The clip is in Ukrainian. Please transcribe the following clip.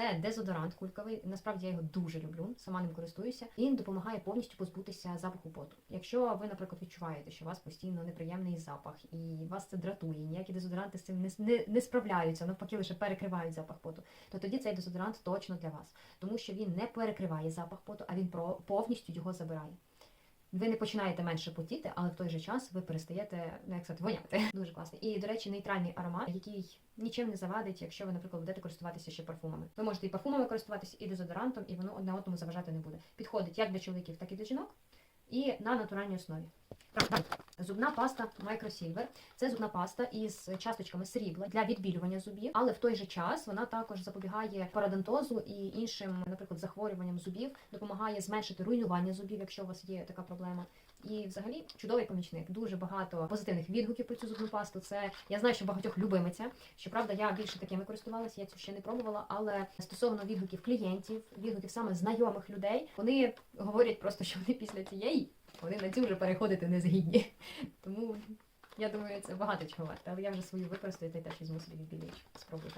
Це дезодорант кульковий. Насправді я його дуже люблю, сама ним користуюся. Він допомагає повністю позбутися запаху поту. Якщо ви, наприклад, відчуваєте, що у вас постійно неприємний запах і вас це дратує, ніякі дезодоранти з цим не, не, не справляються, навпаки, лише перекривають запах поту, то тоді цей дезодорант точно для вас, тому що він не перекриває запах поту, а він про повністю його забирає. Ви не починаєте менше потіти, але в той же час ви перестаєте ну, як сказати, воняти. Дуже класний. І, до речі, нейтральний аромат, який нічим не завадить, якщо ви, наприклад, будете користуватися ще парфумами. Ви можете і парфумами користуватися, і дезодорантом, і воно одне одному заважати не буде. Підходить як для чоловіків, так і для жінок, і на натуральній основі. Так. Зубна паста Microsilver. Це зубна паста із часточками срібла для відбілювання зубів, але в той же час вона також запобігає парадонтозу і іншим, наприклад, захворюванням зубів, допомагає зменшити руйнування зубів, якщо у вас є така проблема. І взагалі чудовий помічник. Дуже багато позитивних відгуків про цю зубну пасту. Це я знаю, що багатьох любимиця. Щоправда, я більше такими користувалася, я цю ще не пробувала. Але стосовно відгуків клієнтів, відгуків саме знайомих людей, вони говорять просто, що вони після цієї вони на цю вже переходити не згідні. Тому я думаю, це багато чого варто. Але я вже свою використаю та й теж візьму собі відбілювач. Спробуйте.